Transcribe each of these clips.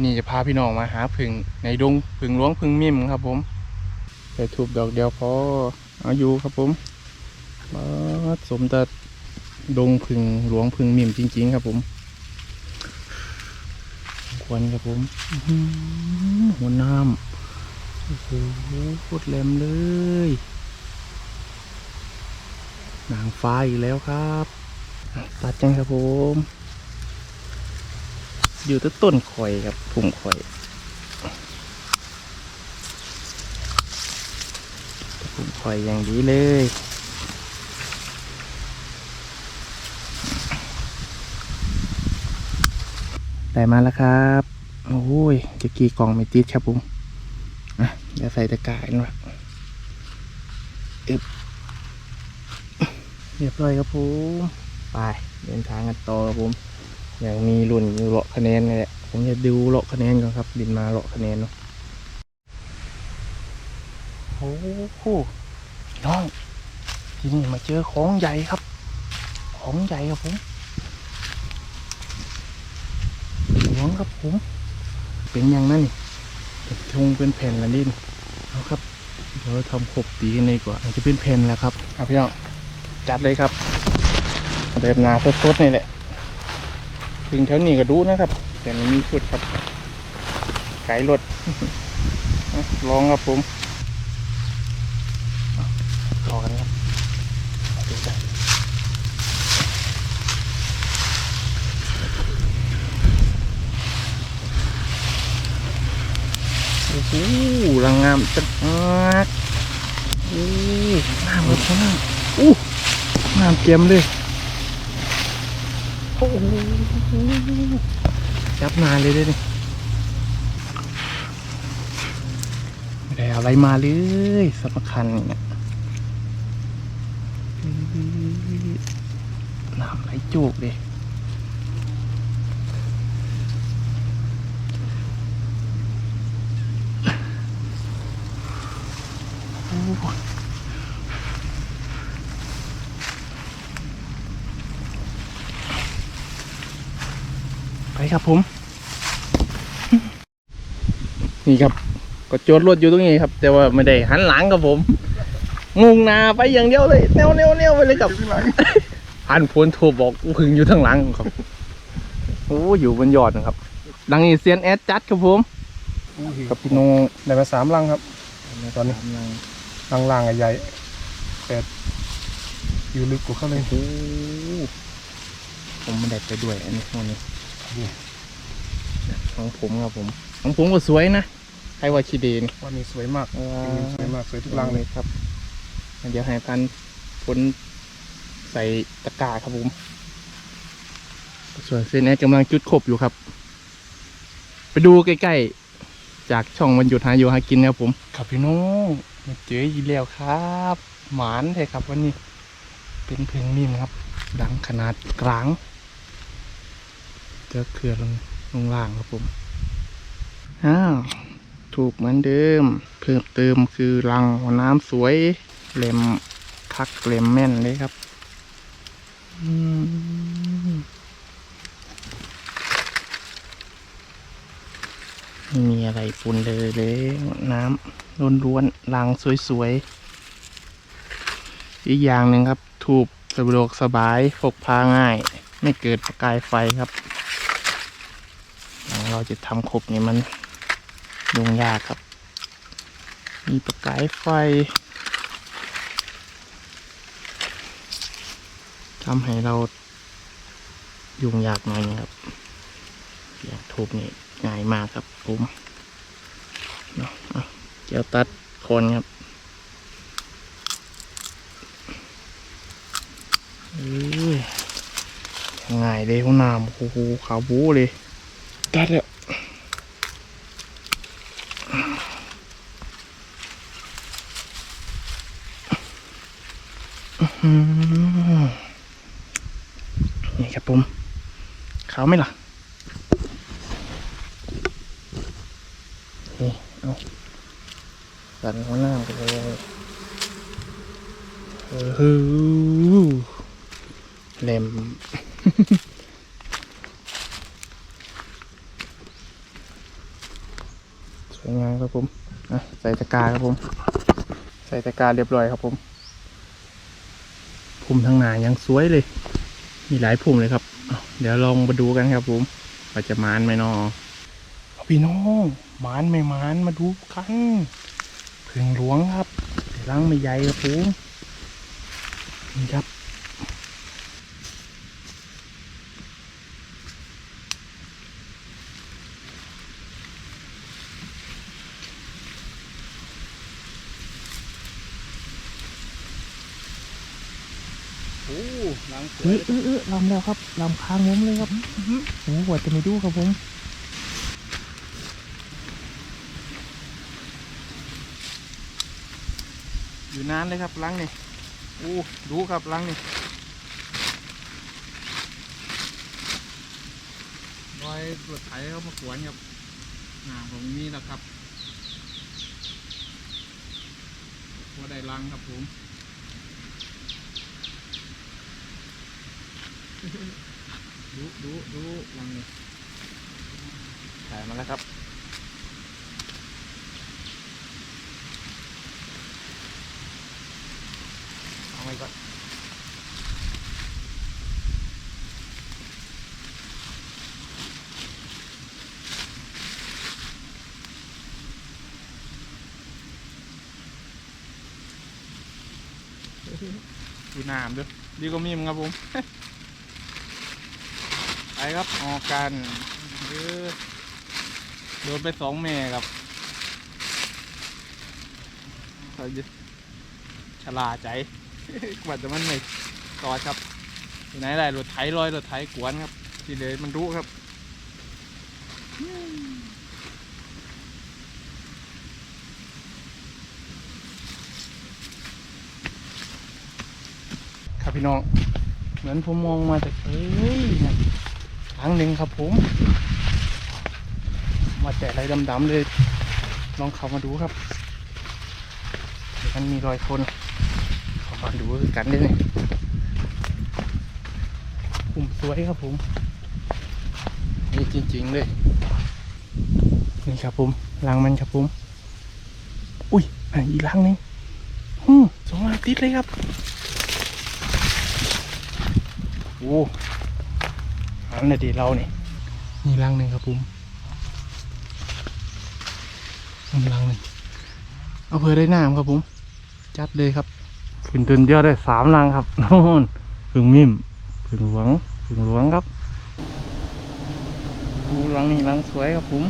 วันนี้จะพาพี่น้องมาหาผึ่งในดงผึ่งหลวงผึ่งมิมครับ ผมไปทูบดอกเดียวพอเอาอยู่ครับผมมาสมแต่ดงผึ่งหลวงผึ่งมิมจริง ๆ ครับผม ควรครับผมหัวน้ำโอ้โหโคตรแหลมเลยนางฟ้าอีกแล้วครับ ตัดจังครับผม อยู่ที่ต้นข่อยครับผุ่มข่อยผุ่มข่อยอย่างดีเลยได้มาแล้วครับโอ้ยจะกี่กล่องไม่ติดครับผมอะเดี๋ยวใส่ตะกร้ายนะอึบเรียบร้อยครับผมไปเดินทางกันต่อครับผม ยังมีรุ่นอยู่เลาะคะแนนนี่แหละผมจะดูเลาะคะแนนก่อนครับ บินมาเลาะคะแนนเนาะโอ้โหน้องที่นี่มาเจอของใหญ่ครับ ของใหญ่ครับผมหลวงครับผม เป็นยังนั่นนี่ทงเป็นแผ่นละนิดเอาครับเดี๋ยวทำขบตีกันเลยดีกว่าอาจจะเป็นแผ่นแล้วครับครับพี่น้องจัดเลยครับแบบนาสดๆนี่แหละ ถึงแถวนี้ก็ดูนะครับ แต่ไม่มีชุดครับไกด์รถลองครับผมรอกันครับโอ้โหรังงามจังมากโอ้น้ำหมดแล้วน้ำอู้น้ำเกมเลย โอ้โหจับนานเลยด้นี่ไม่ได้เอาอะไรมาเลยสำคัญเนี่ยน้ำไหลโจกเลย ไปครับผม นี่ครับ ก็จอดรถอยู่ตรงนี้ครับ แต่ว่าไม่ได้หันหลังครับผม งงหนาไปอย่างเดียวเลยแนวแนวแนวไปเลยครับหันพ้นโทรบอกพึ่งอยู่ทางหลังครับโอ้อยู่บนยอดนะครับดังนี้เซียนแอดจัดครับผมกับพี่โนได้มาสามลังครับตอนนี้สามลังลังล่างๆอะใหญ่แต่อยู่ลึกกว่าเขาเลยโอ้ผมไม่ได้ไปด้วยอันนี้พวกนี้ นี่ของผมครับผม ของผมก็สวยนะใครว่าชีเดนว่านี่สวยมากเอจริงๆสวยมากสวยทุกลังเลยครับ เดี๋ยวให้พันผลใส่ตะกร้าครับผม ส่วนเซนแอดกำลังจุดขบอยู่ครับ ไปดูใกล้ๆ จากช่องวันหยุดหาอยู่หากินครับผม ครับพี่น้องมาเจออีกแล้วครับ หมานเลยครับวันนี้ เป็นเพลงนิ่มครับ ดังขนาดกลางเจอเครือลงลงล่างครับผม อ้าว ถูกเหมือนเดิม เพิ่มเติมคือรังหัวน้ำสวยเล็มคักเล็มแม่นเลยครับอืมไม่มีอะไรปนเลยเลยน้ำล้วนๆรังสวยๆ อีกอย่างหนึ่งครับ ถูกสะดวกสบายพกพาง่าย ไม่เกิดประกายไฟครับ เราจะทำครบนี่มันยุ่งยากครับ มีประกายไฟทำให้เรายุ่งยากหน่อยนะครับอย่างทูบนี่ง่ายมากครับผมเนาะเอาเจียวตัดคนครับง่ายเลยหัวหน้ำโอ้โหขาวบูเลย ตัดแล้วนี่ครับผมขาวไหมล่ะ นี่ เอาสันหัวหน้าไปเลยเออฮือเล็ม สวยงามครับผมอะใส่ ตะกร้าครับผม ใส่ตะกร้าเรียบร้อยครับผมพุ่มทางหนายังสวยเลย มีหลายพุ่มเลยครับเอาเดี๋ยวลองมาดูกันครับผมว่าจะมานไหมนอเอาพี่น้องมานไม่มานมาดูกันเพึ่งหลวงครับแต่รังไม่ใหญ่ครับผมนี่ครับ โอ้ล้างสว เฮ้ยเออเออลำแล้วครับลำค้างผมเลยครับโอ้โหกว่าจะไม่ดูครับผมอยู่นานเลยครับลังนี่โอ้ดูครับลังนี่รอยตรวจไถเขามาขวนครับอ่าผมมีแล้วครับพอได้ลังครับผม ดูดูดูลังนี่ถ่ายมาแล้วครับเอาไว้ก่อนดูน้ำด้วยดีกว่ามีมครับผม ไปครับออกกันโดนไปสองแม่ครับเขาจชลาใจกว่าจะมันไม่ต่อครับที่ไหนได้รถไถลอยรถไถกวนครับ ที่เลยมันรู้ครับครับพี่น้อง เหมือนผมมองมาจากเอ้ย นะครั้งหนึ่งครับผม มาแต่อะไรดำๆเลย ลองเข้ามาดูครับเดี๋ยวมันมีรอยคนเข้ามาดูกันได้เลยผมสวยครับผมนี่จริงๆเลย นี่ครับผมรังมันครับผม อุ้ยอีกรังหนึงฮึสองรังติดเลยครับ โอ้ อันนี้ดีเรานี่นี่รังหนึ่งครับผมนี่รังหนึ่งเอาเพื่อได้น้ำครับผม จัดเลยครับขึ้นจนเยอะได้สามรังครับโน่นผึ่งมิมผึ่งหลวงผึ่งหลวงครับโอ้รังนี้รังสวยครับผม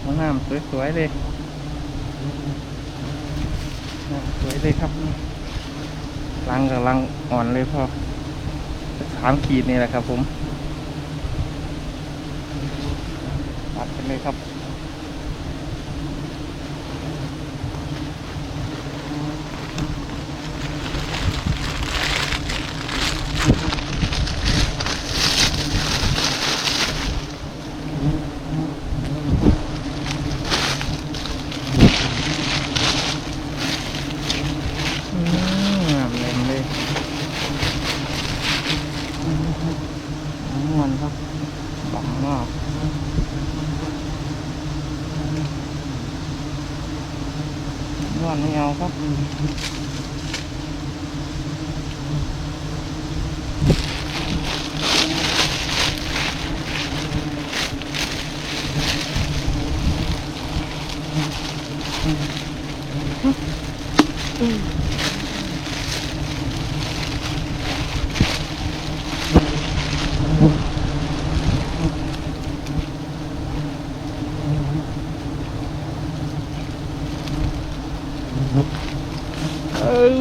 เอาน้ำสวยๆเลยน้ำสวยเลยครับรังกับรังอ่อนเลยพ่อสามขีดนี่แหละครับผม ตัดกันเลยครับมันครับบังมาก นวดไม่เอาครับ เออ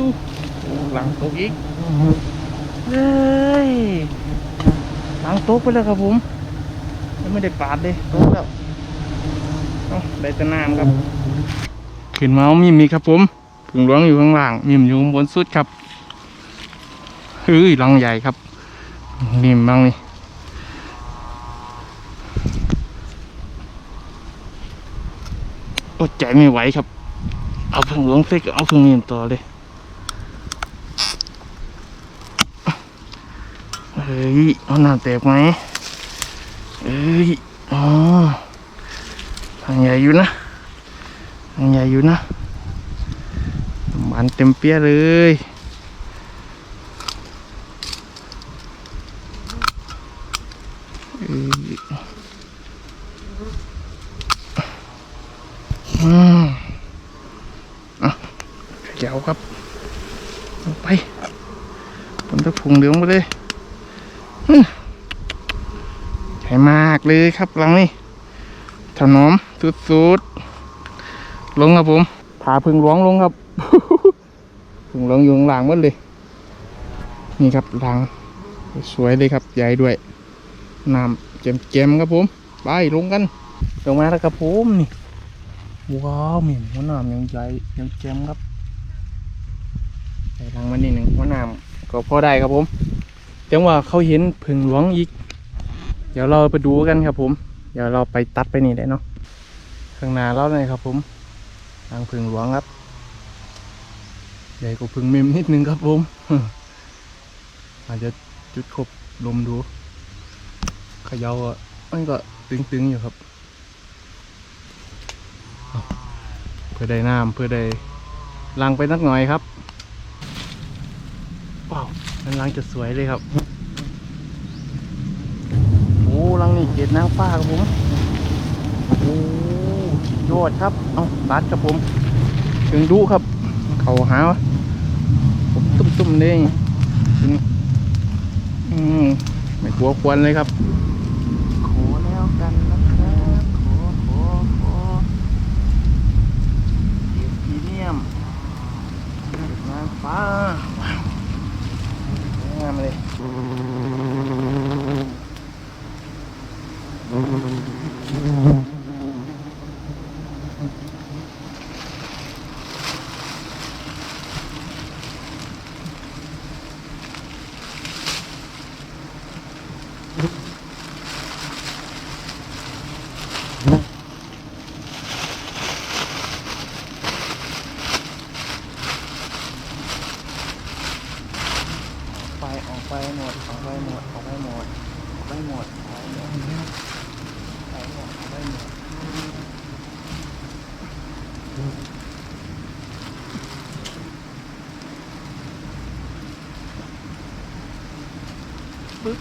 หลังตก อีกเฮ้ยหลังตกไปแล้วครับผมยังไม่ได้ปาดเลยตกแล้วเอาได้แต่น้ำครับ ขึ้นมาเอามีมมีครับผมผึ่งหลวงอยู่ข้างล่างมีมอยู่ข้างบนสุดครับเฮ้ยหลังใหญ่ครับนิ่มบ้างนี่อดใจไม่ไหวครับ เอาผึ่งหลวงเสร็จก็เอาผึ่งมีมต่อเลย ฮ้ยเอาหน้าแตกไหมเอ้ยอ๋อทางใหญ่อยู่นะยังใหญ่อยู่นะมันเต็มเปี้ยเลยเอ้ยอืมอะแก้วครับ ไปผมจะพุงเหลืองไปเลยอื้อใหญ่มากเลยครับหลังนี้ถนอมสุดๆลงครับผมผาพึ่งหลวงลงครับพึ่งหลวงอยู่ข้างหลังหมดเลย นี่ครับหลังสวยเลยครับใหญ่ด้วยน้ำเจมๆครับผมไปลงกันลงมาแล้วครับผมนี่ว้าวมีหัวน้ำยังใหญ่ยังเจมครับใส่ลังมานิดหนึ่งหัวน้ำก็พอได้ครับผมจังว่าเขาเห็นพึ่งหลวงอีก เดี๋ยวเราไปดูกันครับผม เดี๋ยวเราไปตัดไปนี่ได้เนาะข้างหน้าเราเลยครับผมทางพึ่งหลวงครับใหญ่กว่าพึ่งเมมนิดนึงครับผมอาจจะจุดครบลมดูเขย่าอะมันก็ตึงๆอยู่ครับเอาเพื่อได้น้ำเพื่อได้ลังไปนักหน่อยครับว้าวมันลังจะสวยเลยครับ นี่เกล็ดนางฟ้าครับผมโอ้ยอดครับ เอาตัดครับผม ถึงดูครับ เขาหาผมตุ้มๆเลยอืมไม่กลัวควันเลยครับ ขอแล้วกันนะครับขอขอขอเก็บพรีเมียมเก็บนางฟ้าว้าวงามเลย Mm-hmm. ปึ๊บ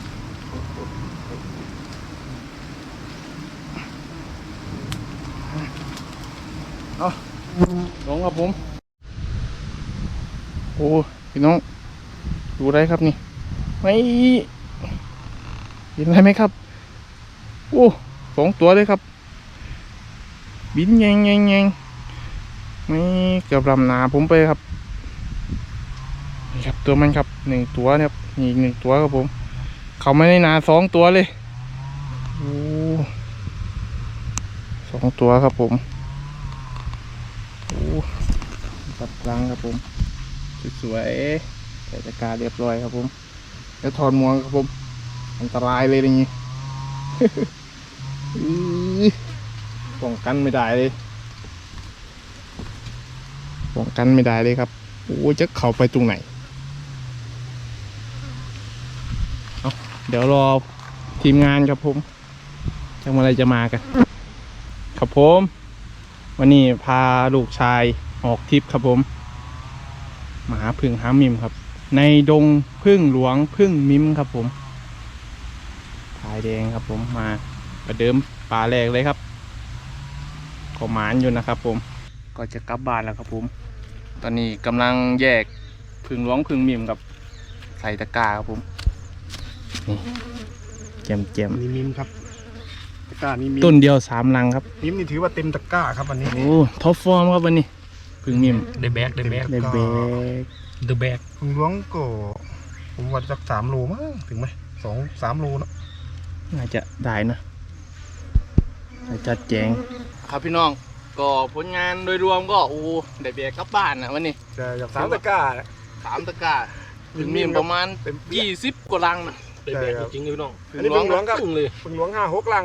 เอาลงครับผม โอ้พี่น้อง ดูได้ครับนี่ ไม่เห็นอะไรไหมครับ โอ้สองตัวเลยครับ บินแยงแยงแยง ไม่เกือบลำนาผมไปครับนี่ครับตัวมันครับหนึ่งตัวนะครับนี่หนึ่งตัวครับผม เขาไม่ได้นาสองตัวเลยโอ้สองตัวครับผมโอ้ตับกลางครับผม สวยๆใส่ตะกร้าเรียบร้อยครับผม แล้วถอดหมวกครับผม อันตรายเลยอย่างนี้ป้องกันไม่ได้เลย ป้องกันไม่ได้เลยครับโอ้จะเข้าไปตรงไหนเเดี๋ยวรอทีมงานครับผมจังเมื่อไรจะมากัน ครับผม วันนี้พาลูกชายออกทริปครับผมมาหาพึ่งหามิมครับ ในดงพึ่งหลวงพึ่งมิมครับผมพายแดงครับผมมาประเดิมป่าแรกเลยครับก็หมานอยู่นะครับผม ก็จะกลับบ้านแล้วครับผม ตอนนี้กำลังแยกพึ่งหลวงพึ่งมิมกับใส่ตะกร้าครับผมนี่เจียมเจียมนี่มิมครับตะกร้านี่มิมต้นเดียวสามลังครับมิมนี่ถือว่าเต็มตะกร้าครับอันนี้โอ้ท็อปฟอร์มครับวันนี้พึ่งมิมเดอะแบกเดอะแบกได้เบรกเดอะแบกพึ่งหลวงก็ผมว่าสักสามโลมั้งถึงไหมสองสามโลเนอะน่าจะได้นะน่าจะแจงครับพี่น้อง ก็ผลงานโดยรวมก็โอ้ได้เบียกกลับบ้านนะวันนี้จะจากสามตะกร้า สามตะกร้าถึงมีประมาณเต็มยี่สิบกว่าลังนะเดอะแบกจริงๆเลยน้องอันนี้พึ่งหลวงครับครึ่งเลยพึ่งหลวงห้าหกลัง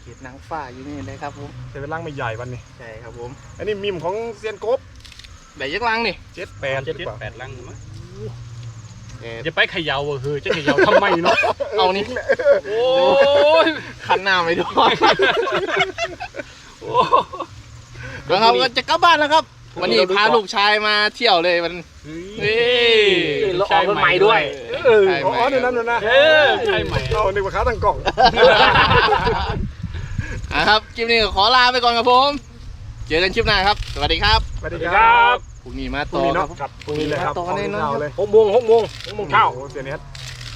เขียดนางฟ้าอยู่นี่เลยครับผมแต่เป็นลังไม่ใหญ่วันนี้ ใช่ครับผมอันนี้มิมของเซียนกบได้ยักลังนี่เจ็ดแปดเจ็ดดีกว่าแปดลังมั้งเอ่อจะไปเขย่าเออจะเขย่าทำไมเนาะเอานี่โอ้ยขันหน้าไม่ด้วยโอ้ แล้วครับก็จะกลับบ้านแล้วครับ วันนี้พาลูกชายมาเที่ยวเลยมันนี่แล้วออกรถใหม่ด้วยเอออ๋อนี่นั่นน่ะนะเออใช่ใหม่เอาในกว่าขาตั้งกล่องอะครับคลิปนี้ก็ขอลาไปก่อนครับผมเจอกันคลิปหน้าครับ สวัสดีครับสวัสสดีวัสดีคครัรับบพรุ่งนี้มาพรุ่ต่งอนี้ครัเนาะบครับพรุ่งนี้เลยครับต่อแน่นอนครับเลยหกโมงหกโมงหกโมงเช้าโอ้โหเสียเนี้ย